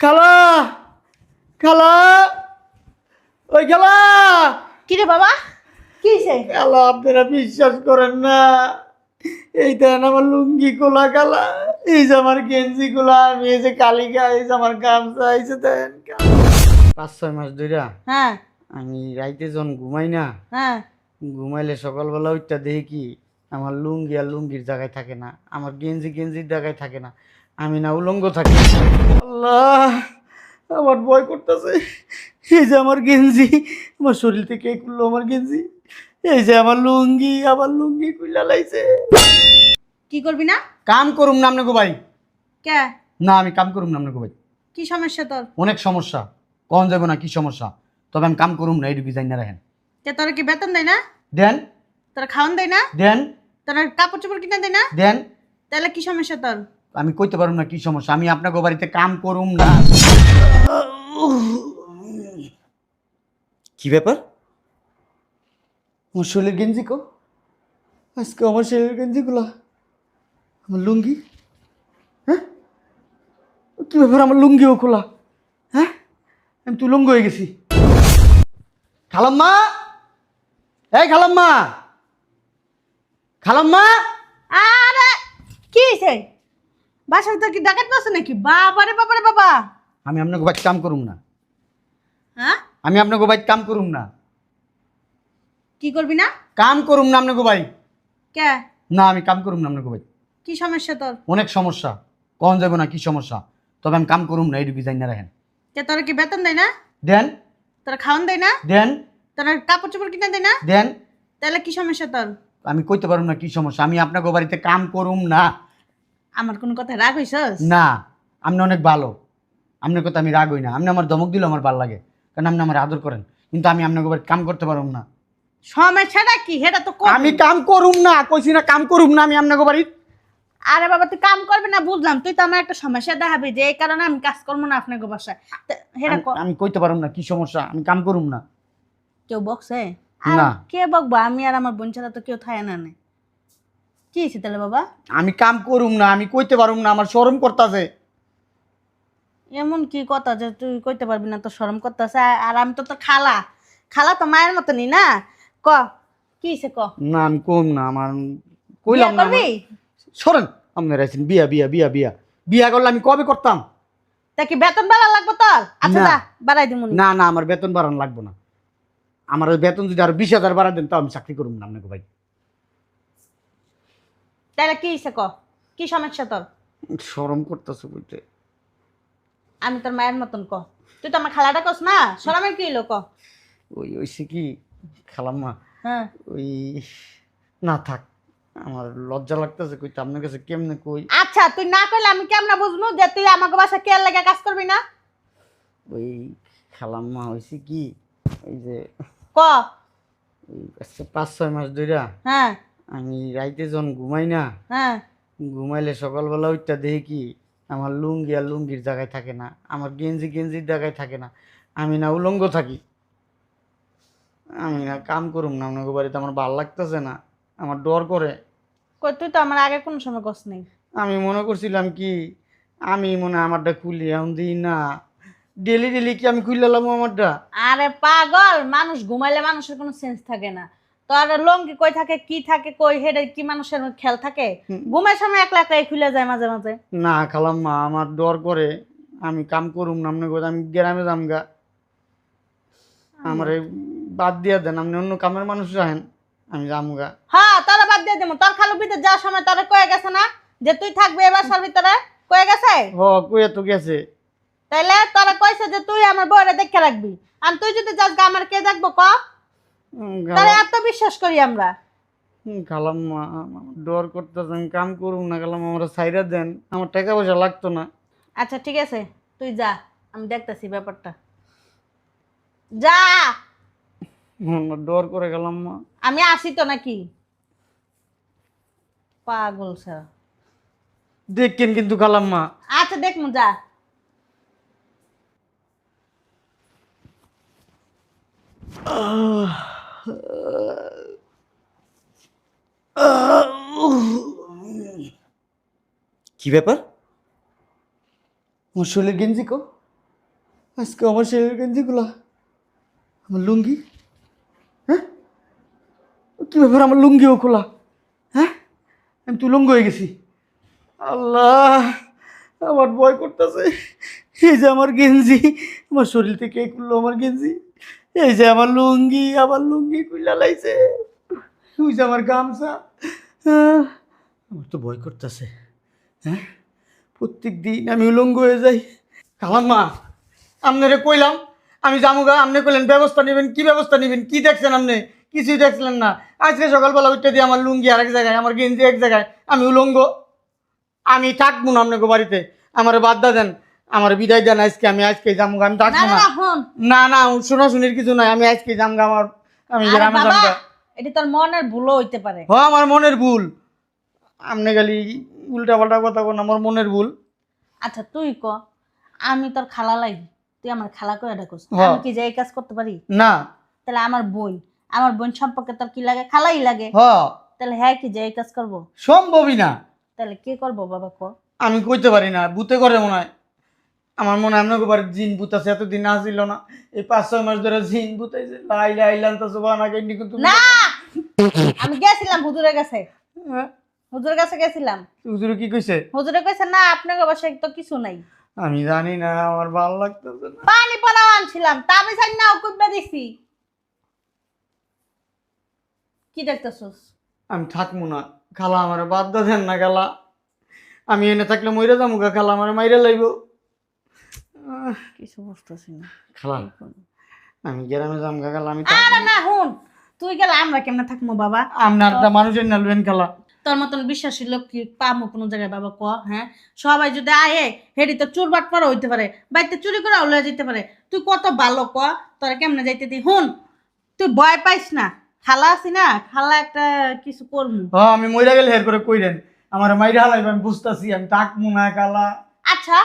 খালা খালা ওই খালা কি রে বাবা কি খালা আপনারা বিশ্বাস করেন না এই দেন আমার লুঙ্গি কোলা খালা এই যে আমার গেঞ্জি কোলা আমি এই যে কালিকা এই যে আমার গামছা এই যে দেন পাঁচ ছয় মাস ধইরা হ্যাঁ। আমি রাইতে যখন ঘুমাই না হ্যাঁ। ঘুমাইলে সকালবেলা ওইটা দেখি কি আমার লুঙ্গি আর লুঙ্গির জায়গায় থাকে না আমার গেঞ্জি গেঞ্জির জায়গায় থাকে না। আমি না উলঙ্গ থাকি। আল্লাহ আমার ভয় করতেছে। এই যে আমার গেঞ্জি আমার শরীর থেকে খুললো আমার গেঞ্জি। এই যে আমার লুঙ্গি আমার লুঙ্গি খুললা লাইছে। কি করবি না? কাম করুম না আপনাকে ভাই। কে? না আমি কাম করুম না আপনাকে ভাই। কি সমস্যা তোর? অনেক সমস্যা। কখন যাব না কি সমস্যা? তবে আমি কাম করুম না এই ডিজাইন না রাখেন। কে তোরা কি বেতন দেয় না? দেন। তোরা খাওয়ান দেয় না? দেন। তোরা কাপড় চোপড় কিনে দেয় না? দেন। তাহলে কি সমস্যা তোর? আমি কইতে পারুম না কি সমস্যা আমি আপনাকে বাড়িতে কাম করুম না। কি ব্যাপার? আমার শরীরের গেঞ্জি কো। আজকে আমার শরীরের গেঞ্জি গুলা আমার লুঙ্গি হ্যাঁ? কি ব্যাপার আমার লুঙ্গিও খোলা হ্যাঁ? আমি তুই লুঙ্গ হয়ে গেছি। খালাম্মা! এই খালাম্মা! খালাম্মা! আরে কি হয়েছে বাসায় তোর কি ডাকাত বসে নাকি? বাবারে বাবারে বাবা। আমি আপনাকে বাড়িতে কাম করুম না। হ্যাঁ? আমি আপনাকে বাড়িতে কাম করুম না। কি করবি না? কাম করুম না আপনাকে ভাই কে? না আমি কাম করুম না আপনাকে ভাই কি সমস্যা তোর? অনেক সমস্যা। কখন যাব না কি সমস্যা? তবে আমি কাম করুম না এই ডিজাইন না রাখেন। কে তোরা কি বেতন দেয় না? দেন। তোরা খাওয়ান দেয় না? দেন। তোরা কাপড় চোপড় কিনে দেয় না? দেন। তাহলে কি সমস্যা তোর? আমি কইতে পারুম না কি সমস্যা? আমি আপনাকে বাড়িতে কাম করুম না। আমার কোন কথা রাগ হইছস? না আপনি অনেক ভালো। আপনার কথা আমি রাগ হই না। আপনি আমার ধমক দিলে আমার ভালো লাগে। কারণ আপনি আমার আদর করেন। কিন্তু আমি আপনাকে কাম করতে পারুম না। সমস্যাটা কি? সেটা তো কর। আমি কাম করুম না। কইছি না কাম করুম না আমি আপনাকে বাড়িতে আরে বাবা তুই কাম করবি না বুঝলাম। তুই তো আমার একটা সমস্যা দেখাবি যে এই কারণে আমি কাজ করব না আপনাকে বাসায়। তা সেটা আমি- কর। আমি কইতে পারুম না। কি সমস্যা? আমি কাম করুম না। কেউ বকছে? না। কে বকবো? আমি আর আমার বোন ছাড়া তো কেউ থাকে না নে। কি হয়েছে তাহলে বাবা? আমি কাম করুম না আমি কইতে পারুম না আমার শরম করতেছে। এমন কি কথা যে তুই কইতে পারবি না তো শরম করতেছে? আর আমি তো তো খালা। খালা তো মায়ের মতনই না? ক কি হয়েছে ক? না আমি কম না আমার কইলাম না করবি? সরেন আপনার আছেন বিয়া বিয়া বিয়া বিয়া। বিয়া করলে আমি কবে করতাম? তা কি বেতন বাড়া লাগবে তোর? আচ্ছা না। যা বাড়াই দিমু না। না আমার বেতন বাড়ানো লাগবে না। আমার বেতন যদি আরও বিশ হাজার বাড়া দেন তাও আমি চাকরি করুম না আপনাকে ভাই। তাহলে কি হয়েছে ক? কি সমস্যা তোর? শরম করতেছে বলতে আমি তোর মায়ের মতন ক। তুই তো আমার খালাটা কস না? সরামের কি হইল ক? ওই ওইসে কি খালাম্মা হ্যাঁ। ওই না থাক আমার লজ্জা লাগতেছে কই আপনার কাছে কেমনে কই? আচ্ছা তুই না কইলে আমি কেমন বুঝব যে তুই আমাকে বাসা কেয়ার লেগে কাজ করবি না? ওই খালাম্মা হয়েছে কি ওই যে ক? আজকে পাঁচ ছয় মাস ধইরা হ্যাঁ। আমি রাইতে যখন ঘুমাই না হ্যাঁ। ঘুমাইলে সকালবেলা ওইটা দেখি কি আমার লুঙ্গি আর লুঙ্গির জায়গায় থাকে না আমার গেঞ্জি গেঞ্জির জায়গায় থাকে না আমি না উলঙ্গ থাকি। আমি না কাম করুম না আপনাকে বাড়িতে আমার ভালো লাগতেছে না আমার ডর করে। কই তুই তো আমার আগে কোনো সময় কস নেই। আমি মনে করছিলাম কি আমি মনে আমারটা খুলি এখন দিই না। ডেলি ডেলি কি আমি খুললাম আমারটা? আরে পাগল মানুষ ঘুমাইলে মানুষের কোনো সেন্স থাকে না। তোর লঙ্গি কই থাকে কি থাকে কই হেডে কি মানুষের খেয়াল থাকে। ঘুমের সময় একলা একলাই খুলে যায় মাঝে মাঝে। না খালাম মা আমার ডর করে আমি কাম করুম না আপনাকে আমি গ্রামে যামগা আমার বাদ দিয়া দেন আপনি অন্য কামের মানুষ রাখেন আমি যাম গা। হ্যাঁ তোরা বাদ দিয়ে দেবো। তার খালু ভিতরে যাওয়ার সময় তোরা কয়ে গেছে না যে তুই থাকবি এবার সার ভিতরে? কয়ে গেছে? হ কইয়া তো গেছে। তাইলে তোরা কইছে যে তুই আমার বউরে দেখে রাখবি। আর তুই যদি যাস গা আমার কে দেখব? ক? তারা খালাম- এত বিশ্বাস করি আমরা। হুম, খালাম মা আমার ডর কাম করুম না খালাম আমরা সাইরা দেন। আমার টাকা পয়সা লাগতো না। আচ্ছা ঠিক আছে তুই যা আমি দেখতেছি ব্যাপারটা। যা! ডর করে গেলাম মা। আমি আসি তো নাকি? পাগল স্যার দেখেন কিন্তু খালাম মা। আচ্ছা দেখ যা। কি ব্যাপার? আমার শরীরের গেঞ্জি কো। আজকে আমার শরীরের গেঞ্জিগুলো। আমার লুঙ্গি। হ্যাঁ? কী ব্যাপার আমার লুঙ্গিও খোলা? হ্যাঁ? আমি তুই লুঙ্গ হয়ে গেছি। আল্লাহ, আমার ভয় করতেছে। এই যে আমার গেঞ্জি, আমার শরীর থেকে খুললো আমার গেঞ্জি। এই যে আমার লুঙ্গি আমার লুঙ্গি খুললা লাইছে। ওই যে আমার গামছা। আমার তো ভয় করতেছে। হ্যাঁ? প্রত্যেক দিন আমি উলঙ্গ হয়ে যাই। মা, আপনারে কইলাম, আমি জামুগা আপনি কইলেন, ব্যবস্থা নেবেন, কি ব্যবস্থা নেবেন? কি দেখছেন আপনি? কিছুই দেখছিলেন না। আজকে সকালবেলা উঠতে দিয়ে আমার লুঙ্গি আর এক জায়গায়, আমার গেঞ্জি এক জায়গায়, আমি উলঙ্গ। আমি থাকব না আপনাকে বাড়িতে। আমার বাদ দেন। আমার বিদায় দেন আজকে আমি আজকে জামুগা আমি না থাকব না না। না হন না না কিছু নাই আমি আজকে জামগা আমার আমি গ্রামে এটা তোর মনের ভুলও হইতে পারে। হ আমার মনের ভুল। আপনি খালি উল্টা পাল্টা কথা কোন আমার মনের ভুল। আচ্ছা তুই ক। আমি তোর খালা লাগি তুই আমার খালা করে ডাকস। হ্যাঁ। আমি কি যে এই কাজ করতে পারি? না। তাহলে আমার বোন আমার বোন সম্পর্কে তোর কি লাগে? খালাই লাগে। হ তাহলে হ্যাঁ কি যে এই কাজ করব? সম্ভবই না। তাহলে কে করব বাবা ক? আমি কইতে পারি না ভূতে করে মনে হয়। আমার মনে হয় আপনাকে বাড়ির জিন ভূত আছে এতদিন আসিল না। এই পাঁচ ছয় মাস ধরে জিন ভূতাইছে লাইলা আইলাম তো সব আমাকে কিন্তু না! আমি গেছিলাম হুজুরের কাছে। হ্যাঁ? হুজুরের কাছে গেছিলাম। হুজুরে কি কইছে? হুজুরে কইছে না আপনাকে বাসায় তো কিছু নাই। আমি জানি না আমার ভালো লাগতেছে না। পানি পড়াও আনছিলাম তা আমি জানি না কুইবা দিছি। কি দেখতেছস? আমি থাকব না খালা আমার বাদ দেন না খালা। আমি এনে থাকলে মইরা যাব গা খালা আমার মাইরা লাইব। কিছু বুঝতেছি না। খালা। আমি গ্রামে যাম আমি আরে না হুন। তুই গেলে আমরা কেমনে থাকব বাবা? আপনার একটা মানুষের খালা। তোর মতন বিশ্বাসী লোক কি পামো কোনো জায়গায় বাবা ক হ্যাঁ? সবাই যদি আয়ে হেডি তো পরা হইতে পারে বাড়িতে চুরি করে লয়ে যেতে পারে। তুই কত ভালো ক? তোরা কেমনে যাইতে দি? হুন তুই ভয় পাইস না। খালা আছি না খালা একটা কিছু করমু। হ আমি মইরা গেলে হের করে কইরেন। আমার মাইরা হালাইব আমি বুঝতাছি আমি থাকব না খালা। আচ্ছা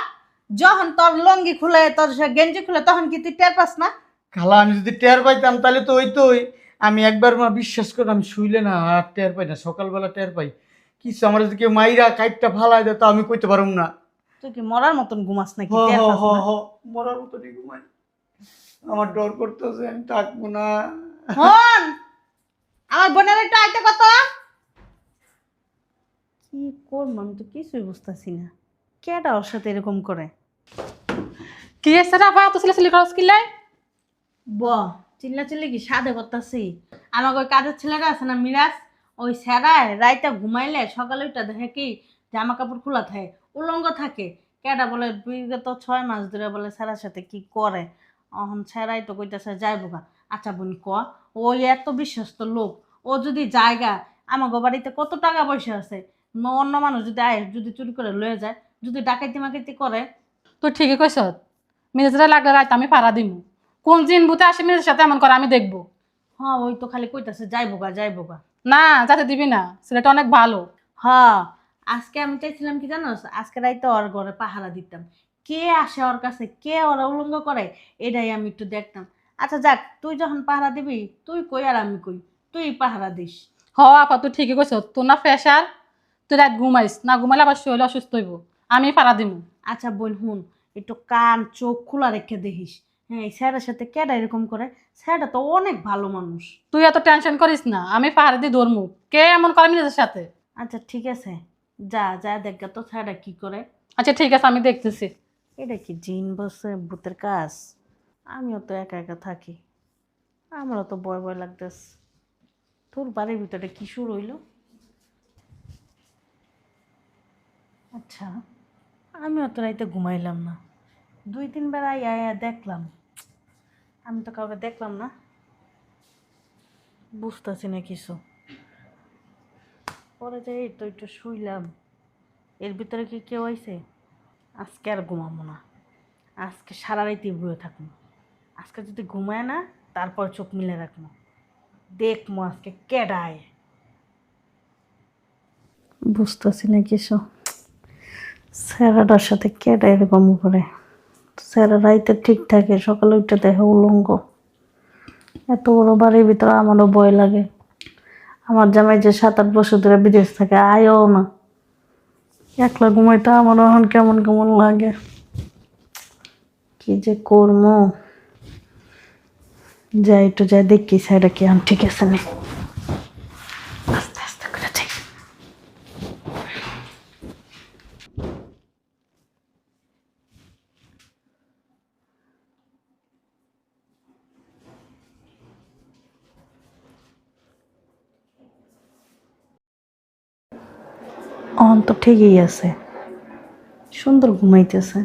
যখন তোর লঙ্গি খুলে তোর সে গেঞ্জি খুলে তখন কি তুই টের পাস না? খালা আমি যদি টের পাইতাম তাহলে তো ওই তোই আমি একবার মা বিশ্বাস করে আমি শুইলে না আর টের পাই না সকালবেলা টের পাই। কিছু আমার যদি কেউ মাইরা কাইটটা ফালাই দেয় তা আমি কইতে পারুম না। তুই কি মরার মতন ঘুমাস নাকি? হ টের হ পাস হ না? হ মরার মতো ঘুমাই। আমার ডর করতেছে আমি থাকব না। হন আমার বোনের একটু আইতে কত কি করব আমি তো কিছুই বুঝতেছি না। কেটা ওর সাথে এরকম করে? কি আছে রে আপা তো ছেলে খরচ কিলাই ব চিল্লা চিল্লি কি সাদে করতেছি? আমাকে ওই কাজের ছেলেরা আছে না মিরাজ? ওই স্যারায় রাইতে ঘুমাইলে সকালে উঠে দেখে কি জামা কাপড় খোলা থাকে উলঙ্গ থাকে। কেটা বলে বিগত ছয় মাস ধরে বলে স্যারার সাথে কি করে? অহন স্যারাই তো কইতেছে যাইব গা। আচ্ছা বোন ক? ওই এত বিশ্বস্ত লোক ও যদি জায়গা আমাকে বাড়িতে কত টাকা পয়সা আছে? অন্য মানুষ যদি আয় যদি চুরি করে লয়ে যায় যদি ডাকাইতি মাকাইতি করে। তুই ঠিকই কইস মেজরা লাগলে রাত আমি পাড়া দিমু। কোন জিন ভূতে আসে মেজের সাথে এমন করে আমি দেখব। হ্যাঁ ওই তো খালি কইতাছে যাই গা যাই গা। না যাতে দিবি না ছেলেটা অনেক ভালো। হ্যাঁ আজকে আমি চাইছিলাম কি জানো আজকে রাইতে ওর ঘরে পাহারা দিতাম। কে আসে ওর কাছে কে ওরা উলঙ্গ করে এটাই আমি একটু দেখতাম। আচ্ছা যাক তুই যখন পাহারা দিবি তুই কই আর আমি কই? তুই পাহারা দিস। হ আপা তুই ঠিকই কইস তোর না প্রেশার তুই রাত ঘুমাইস। না ঘুমাইলে আবার শরীর অসুস্থ হইব। আমি পাড়া দিমু। আচ্ছা বোন হুন। একটু কান চোখ খোলা রেখে দেখিস। হ্যাঁ এই স্যারের সাথে কেডা এরকম করে? স্যারটা তো অনেক ভালো মানুষ। তুই এত টেনশন করিস না আমি পাহাড়ে দিয়ে ধরমু। কে এমন করে মেজের সাথে? আচ্ছা ঠিক আছে। যা যা দেখ তো স্যারটা কি করে? আচ্ছা ঠিক আছে আমি দেখতেছি। এটা কি জিন বসে ভূতের কাজ? আমিও তো একা একা থাকি। আমারও তো ভয় ভয় লাগতেছে। তোর বাড়ির ভিতরে কি শুরু হইল? আচ্ছা। আমিও অত রাইতে ঘুমাইলাম না। দুই, তিনবার আই আয়া দেখলাম। আমি তো কাউকে দেখলাম না। বুঝতেছি না কিছু। পরে যে এই তো একটু শুইলাম। এর ভিতরে কি কেউ আইছে? আজকে আর ঘুমাবো না। আজকে সারা রাইতে বয়ে থাকব আজকে যদি ঘুমায় না, তারপর চোখ মিলে রাখব। দেখব আজকে কেডায়। বুঝতেছি না কিছু। স্যারাটার সাথে কেডা এরকম করে স্যারা রাইতে ঠিক থাকে, সকালে উঠে দেখে উলঙ্গ। এত বড় বাড়ির ভিতরে আমারও ভয় লাগে। আমার জামাই যে সাত আট বছর ধরে বিদেশ থাকে, আয়ও না। একলা ঘুমাইতে আমার এখন কেমন কেমন লাগে। কি যে করব যাই একটু যাই দেখি সাইডে কি আম ঠিক আছে না আস্তে আস্তে করে যাই অন তো ঠিকই আছে। সুন্দর ঘুমাইতেছে।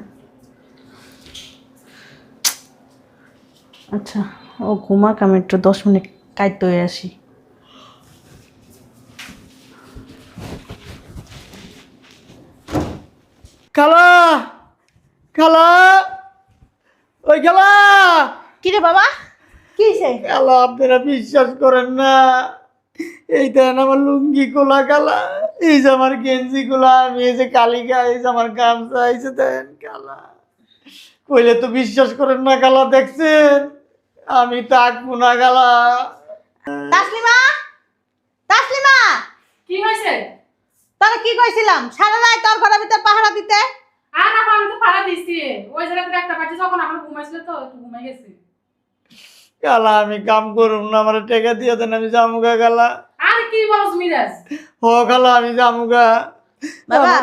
আচ্ছা ও ঘুমাক আমি একটু দশ মিনিট কাইতে হয়ে আসি। খালা খালা ওই খালা কিরে বাবা? কি হয়েছে খালা আপনারা বিশ্বাস করেন না। এই দেন আমার লুঙ্গি কোলা কালা এই যে আমার গেঞ্জি কোলা আমি এই যে কালিকা এই যে আমার গামছা এই যে দেন কালা। কইলে তো বিশ্বাস করেন না কালা দেখছেন? আমি তাকবো না কালা। তাসলিমা তাসলিমা। কি হয়েছে? তোরা কি কইছিলাম? সারা রাত তোর ঘরের ভিতর পাহারা দিতে? আর আপা আমি তো পাড়া দিছি। ওই জায়গাতে একটা বাজে যখন আমরা ঘুমাইছিল তো একটু ঘুমাই গেছি। কালা আমি কাম করুম না আমার টেকা দিয়ে দেন আমি জামুগা কালা। আর কি বলছ মিরাজ? ও খালা আমি জামুগা বাবা।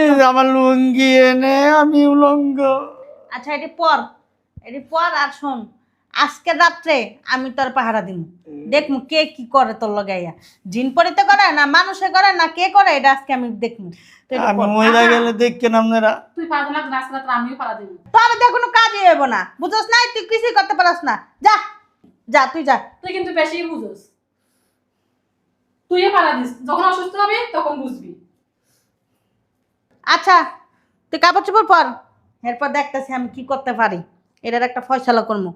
এই যে আমার লুঙ্গি এনে আমি উলঙ্গ। আচ্ছা এটি পর। এটি পর আর শোন আজকে রাত্রে আমি তোর পাহারা দিব দেখমু কে কি করে তোর লগাইয়া জিন পরিতে করে না মানুষে করে না কে করে এটা আজকে আমি দেখমু। তুই এটি আমি পর। মহিলা গেলে আপনারা তুই পারব না রাত্রে আমিও দিব দিয়ে কোনো কাজই হইব না। বুঝছ না তুই কিছুই করতে পারস না। যা যা তুই যা। তুই কিন্তু বেশি বুঝোস। তুই পাড়া দিস। যখন অসুস্থ হবে তখন বুঝবি। আচ্ছা তুই কাপড় চোপড় পর। এরপর দেখতেছি আমি কি করতে পারি। এটার একটা ফয়সালা করব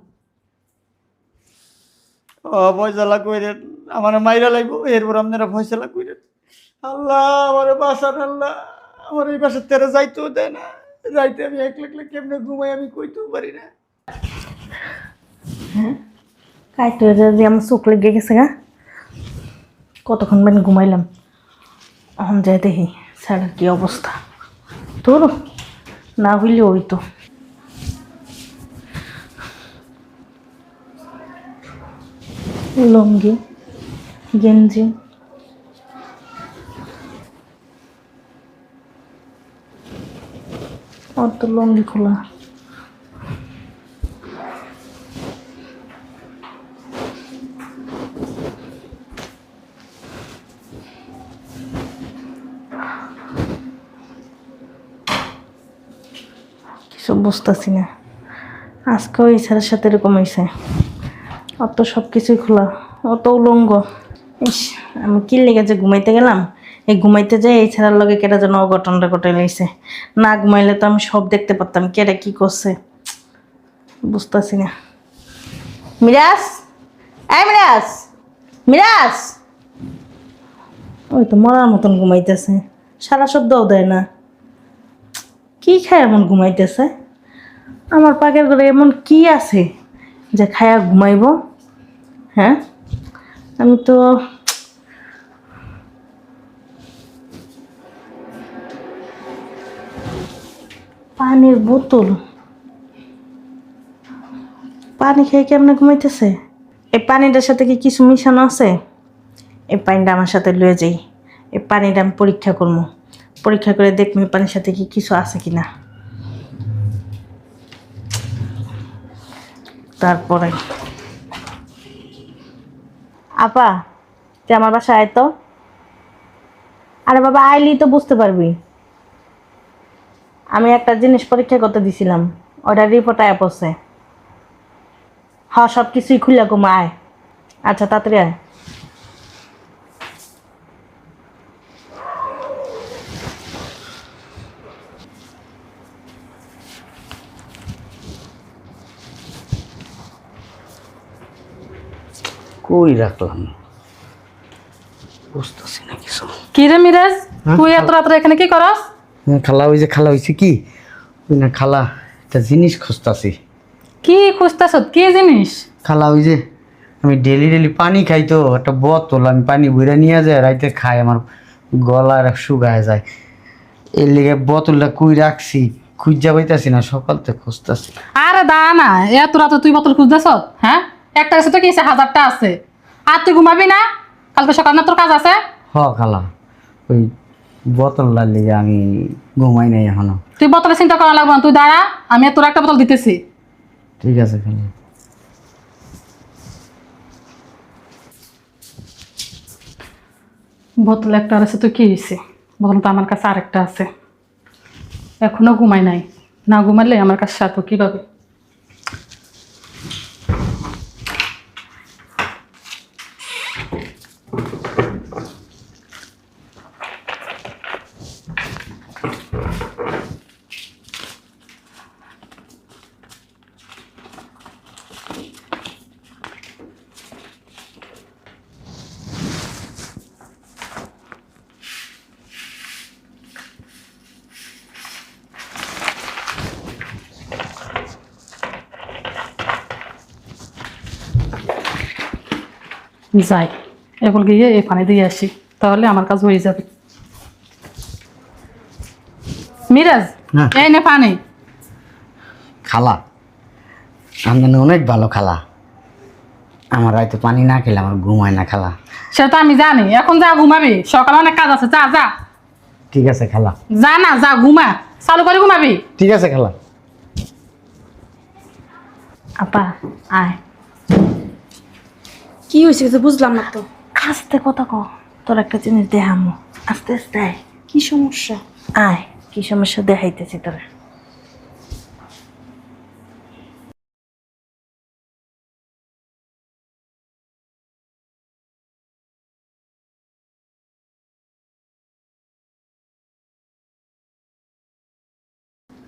ও ফয়সালা কইরেন আমার মাইরা লাগবো এরপর আপনারা ফয়সালা কইরেন। আল্লাহ আমার বাসার আল্লাহ। আমার এই বাসার তেরে যাইতেও দেয় না। যাইতে আমি কেমনে ঘুমাই আমি কইতেও পারি না। কাইতে আমার চোখ লেগে গেছে গা কতক্ষণ মানে ঘুমাইলাম? এখন যাই দেখি স্যারের কি অবস্থা। তোর? না হইলে ওই তো লুঙ্গি, গেঞ্জি। ওর তো লুঙ্গি খোলা। কিছু বুঝতেছি না। আজকে ওই ছেলের সাথে এরকম হয়েছে অত সব কিছুই খোলা। অত উলঙ্গ। ইস, আমি কি লেগে যে ঘুমাইতে গেলাম? এই ঘুমাইতে যাই, এই ছাড়ার লগে কেটা যেন অঘটনটা ঘটে লইছে না ঘুমাইলে তো আমি সব দেখতে পারতাম কেটা কি করছে। বুঝতেছি না। মিরাজ? এই মিরাজ! মিরাজ! ওই তো মরার মতন ঘুমাইতেছে। সারা শব্দও দেয় না। কি খায় এমন ঘুমাইতেছে? আমার পাকের ঘরে এমন কি আছে যে খায়া ঘুমাইব? হ্যাঁ? আমি তো পানির বোতল। পানি খেয়ে কেমনে ঘুমাইতেছে? এই পানিটার সাথে কি কিছু মিশানো আছে? এই পানিটা আমার সাথে লয়ে যাই। এই পানিটা আমি পরীক্ষা করব। পরীক্ষা করে দেখব পানির সাথে কি কিছু আছে কি না তারপরে। আপা, তুই আমার বাসায় আয় তো। আরে বাবা আইলি তো বুঝতে পারবি। আমি একটা জিনিস পরীক্ষা করতে দিছিলাম ওটার রিপোর্ট আয় পড়ছে। হ সব কিছুই খুলে কমা আয় আচ্ছা তাড়াতাড়ি আয়। কই রাখলাম? বুঝতেছি না কিছু। কি রে মিরাজ? হ্যাঁ? তুই এত রাত্রে এখানে কি করস? খালা ওই যে খালা হয়েছে কি? ওই না খালা একটা জিনিস খুঁজতাছি। কি খুঁজতেছ? কি জিনিস? খালা ওই যে আমি ডেলি ডেলি পানি খাই তো একটা বোতল আমি পানি বইরা নিয়ে যায় রাইতে খাই আমার গলার শুকায় যায়। এর লিগে বোতলটা কুই রাখছি খুঁজা পাইতাছি না সকাল থেকে খুঁজতাছি। আরে দা না এত রাতে তুই বোতল খুঁজতেছ? হ্যাঁ? একটা আছে তো কি আছে? হাজারটা আছে। আর তুই ঘুমাবি না? কালকে সকাল না তোর কাজ আছে? হ খালা। ওই বোতল লিগে আমি ঘুমাই নাই এখনও। তুই বোতলের চিন্তা করা লাগবে না তুই দাঁড়া আমি তোর একটা বোতল দিতেছি। ঠিক আছে খালা। বোতল একটা আছে তো কি হয়েছে বোতল তো আমার কাছে আরেকটা আছে। এখনও ঘুমাই নাই। না ঘুমালে আমার কাছে সারবো কীভাবে? যাই। এগুলো গিয়ে এই পানি দিয়ে আসি তাহলে আমার কাজ হয়ে যাবে। মিরাজ হ্যাঁ। এই নে পানি। খালা আমদানি অনেক ভালো খালা। আমার রাইতে পানি না খেলে আমার ঘুমায় না খালা। সেটা তো আমি জানি এখন যা ঘুমাবি সকালে অনেক কাজ আছে যা যা। ঠিক আছে খালা। যা না যা ঘুমা। চালু করে ঘুমাবি। ঠিক আছে খালা। আপা আয়। কি হয়েছে কিছু বুঝলাম না তো। আস্তে কথা ক। তোর একটা জিনিস দেখামো। আস্তে আস্তে আয়। কি সমস্যা? আয় কি সমস্যা দেখাইতেছি তোরা।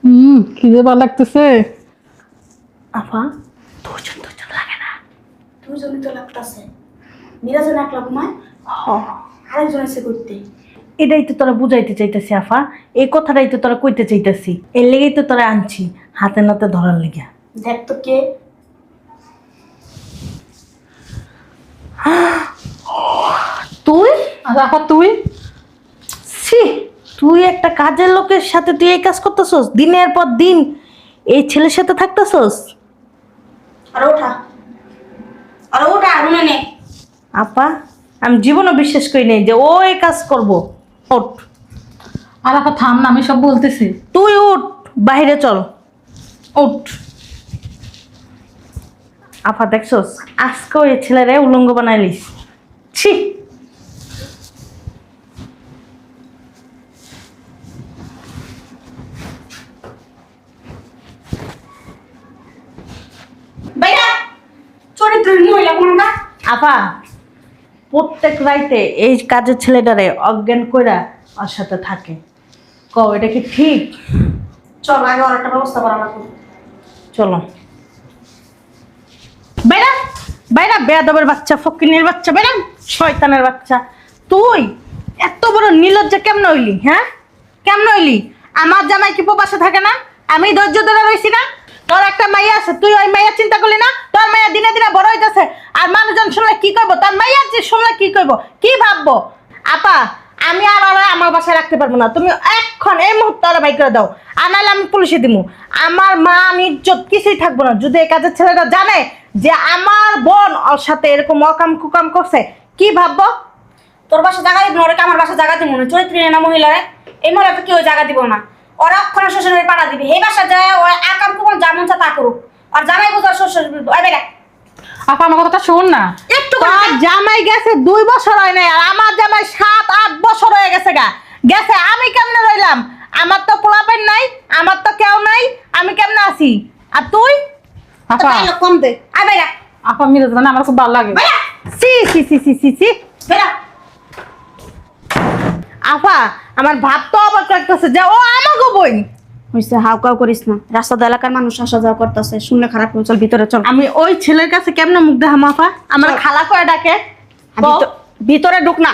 হুম খিদে ভালো লাগতেছে। লাগে না দুজনই তো লাগতাছে মিরাজন একলা ঘুমায় আরেকজন এসে করতে এটাই তো তোরা বুঝাইতে চাইতেছি আফা। এই কথাটাই তো তোরা কইতে চাইতেছি। এর লেগেই তো তোরা আনছি হাতে নাতে ধরার লেগে দেখ তো কে। তুই? আর আপা তুই? ছি তুই একটা কাজের লোকের সাথে তুই এই কাজ করতেছস? দিনের পর দিন এই ছেলের সাথে থাকতেছস? আর ওঠা। আর ওটা আগুনে নে আপা আমি জীবনও বিশ্বাস করি নাই যে ও এই কাজ করব। ওঠ। আর আপা থাম না আমি সব বলতেছি। তুই উঠ বাইরে চল। উঠ। আপা দেখছস? আজকেও এই ছেলেরে উলঙ্গ বানাইলিস ছি বাইরা চরিত্রহীন মহিলা কোনটা আপা প্রত্যেক রাইতে এই কাজের ছেলেটারে অজ্ঞান কইরা ওর সাথে থাকে। ক এটা কি ঠিক? চল আগে ওর একটা ব্যবস্থা করা লাগবে। চলো। বেড়া বেড়া বেয়াদবের বাচ্চা ফকিনের বাচ্চা বেড়া শয়তানের বাচ্চা। তুই এত বড় নির্লজ্জা কেমন হইলি হ্যাঁ? কেমন হইলি? আমার জামাই কি প্রবাসে থাকে না? আমি ধৈর্য ধরে রইছি না? তোর একটা মাইয়া আছে, তুই ওই মাইয়া চিন্তা করলি না? তোর মাইয়া দিনে দিনে বড় হইতেছে। আর মানুষজন শুনলে কি করব তার মাইয়া যে শুনলে কি করব কি ভাববো? আপা, আমি আর ওরা আমার বাসায় রাখতে পারব না। তুমি এক্ষণ এই মুহূর্তে ওরা বাই করে দাও। আর নাহলে আমি পুলিশে দিব আমার মা আমি ইজ্জত কিছুই থাকব না। যদি এই কাজের ছেলেটা জানে যে আমার বোন ওর সাথে এরকম অকাম কুকাম করছে, কি ভাববো? তোর বাসা জায়গা দিব না ওরা আমার বাসা জায়গা দিব না। চরিত্রহীন না মহিলারে। এই মহিলা তো কেউ জায়গা দিব না। ওরা অক্ষণে শ্বশুরের পাড়া দিবে। এই বাসা যায় ওরা আকাম কুকাম যা চা তা করুক। আর জামাই বোঝার শ্বশুর ওই বেটা। আপা আমার কথাটা শোন না। একটু তোর জামাই গেছে দুই বছর হয় নাই আর আমার জামাই সাত আট বছর হয়ে গেছে গা। গেছে আমি কেমনে রইলাম? আমার তো পোলাপেন নাই আমার তো কেউ নাই আমি কেমনে আছি? আর তুই? আপা। কম দে। আয় বেটা। আপা মিরাজ মানে আমার খুব ভালো লাগে। সি সি সি সি সি সি বেটা। আফা আমার ভাব তো অবাক লাগতেছে যে ও আমাকে বই। হইছে হাউ কাউ করিস না। রাস্তা এলাকার মানুষ আসা যাওয়া করতেছে শুনলে খারাপ হয়ে চল ভিতরে চল। আমি ওই ছেলের কাছে কেমনে মুখ দেখা মাফা আমার খালা করে ডাকে। ভিতর- ভিতরে ঢুক না।